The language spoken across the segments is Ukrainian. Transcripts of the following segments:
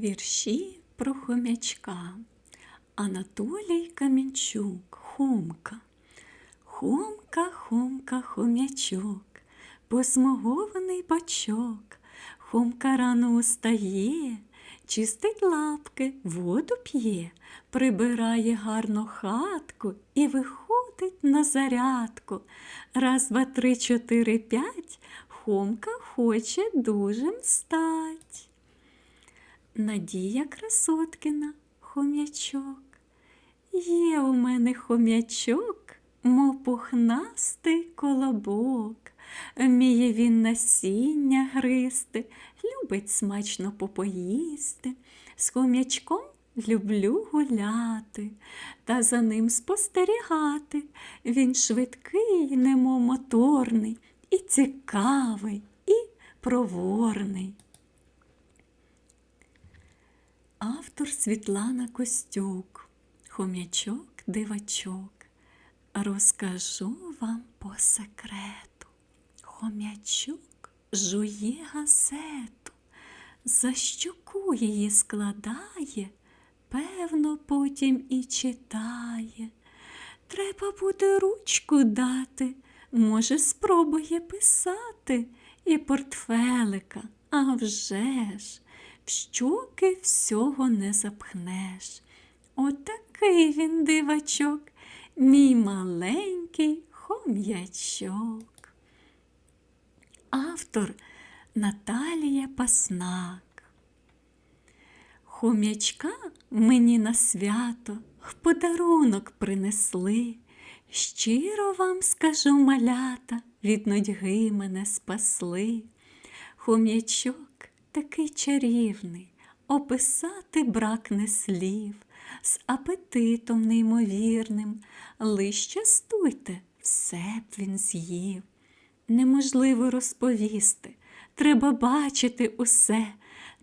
Вірші про хомячка. Анатолій Камінчук. Хомка. Хомка, хомка, хомячок, посмугований бачок. Хомка рано устає, чистить лапки, воду п'є, прибирає гарно хатку і виходить на зарядку. Раз, два, три, чотири, п'ять. Хомка хоче дуже стать. Надія Красоткіна, хом'ячок. Є у мене хом'ячок, мов пухнастий колобок. Вміє він насіння гристи, любить смачно попоїсти. З хом'ячком люблю гуляти та за ним спостерігати. Він швидкий, немов моторний, і цікавий, і проворний. Автор Світлана Костюк, хом'ячок дивачок. Розкажу вам по секрету. Хом'ячок жує газету, за щоку її складає, певно, потім і читає. Треба буде ручку дати, може, спробує писати і портфелика, а вже ж, в щоки всього не запхнеш. Отакий він дивачок, мій маленький хом'ячок. Автор Наталія Паснак. Хом'ячка мені на свято в подарунок принесли. Щиро вам скажу малята, від нудьги мене спасли. Хом'ячок такий чарівний, описати бракне слів, з апетитом неймовірним, лиш частуйте, все б він з'їв. Неможливо розповісти, треба бачити усе,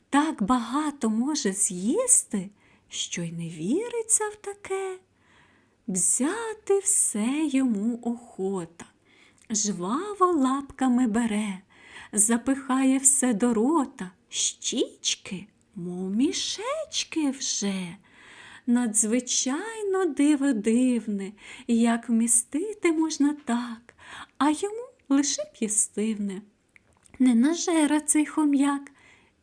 так багато може з'їсти, що й не віриться в таке. Взяти все йому охота, жваво лапками бере, запихає все до рота, щічки, мов мішечки вже. Надзвичайно диво дивне, як вмістити можна так, а йому лише б їстивне. Не нажера цей хом'як.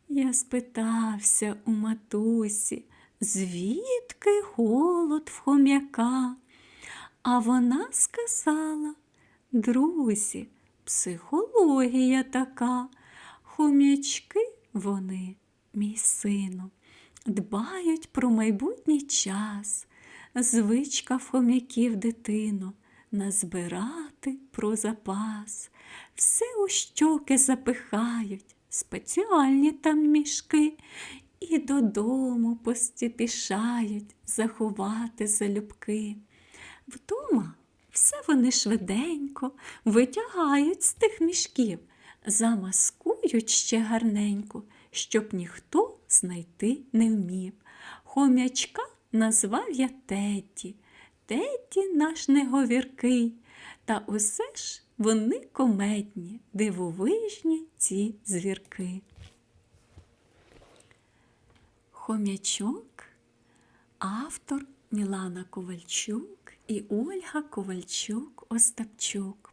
Я спитався у матусі, звідки голод в хом'яка? А вона сказала, друзі, психологія така, хом'ячки вони, мій сину, дбають про майбутній час, звичка хом'яків дитину, назбирати про запас, все у щоки запихають, спеціальні там мішки, і додому постіпішають заховати залюбки. Вдома все вони швиденько витягають з тих мішків, замаскують ще гарненько, щоб ніхто знайти не вмів. Хом'ячка назвав я Тедді. Тедді наш неговіркий, та усе ж вони комедні, дивовижні ці звірки. Хом'ячок, автор Мілана Ковальчук і Ольга Ковальчук Остапчук.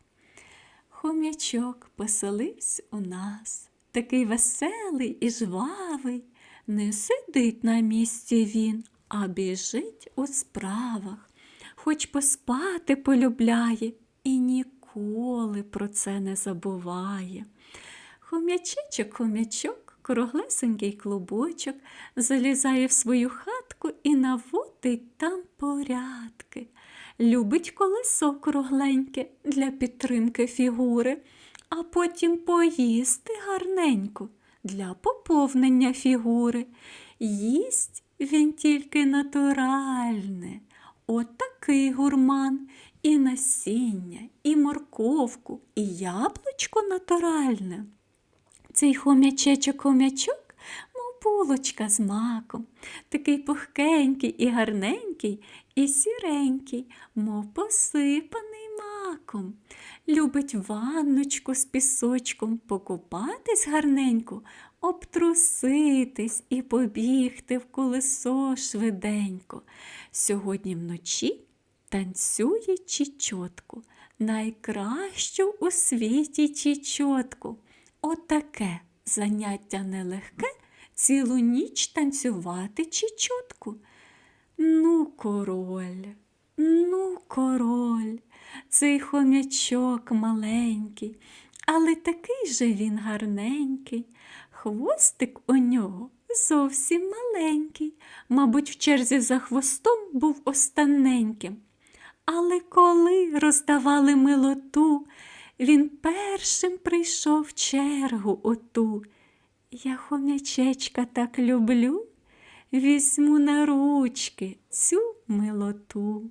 Хом'ячок поселився у нас, такий веселий і жвавий, не сидить на місці він, а біжить у справах, хоч поспати полюбляє і ніколи про це не забуває. Хом'ячичок, хом'ячок, круглесенький клубочок, залізає в свою хатку і наводить там порядки. Любить колесо кругленьке для підтримки фігури, а потім поїсти гарненько для поповнення фігури. Їсть він тільки натуральне. Отакий гурман і насіння, і морковку, і яблучко натуральне. Цей хомячечок хомячок, булочка з маком, такий пухкенький і гарненький, і сіренький, мов посипаний маком, любить ванночку з пісочком покупатись гарненько, обтруситись і побігти в колесо швиденько. Сьогодні вночі танцює чічотку, найкращу у світі чічотку. Отаке заняття нелегке цілу ніч танцювати чічотку. Ну, король, ну, король, цей хомячок маленький, але такий же він гарненький. Хвостик у нього зовсім маленький, мабуть, в черзі за хвостом був останеньким. Але коли роздавали милоту, він першим прийшов чергу оту. Я хомячечка так люблю, візьму на ручки цю милоту.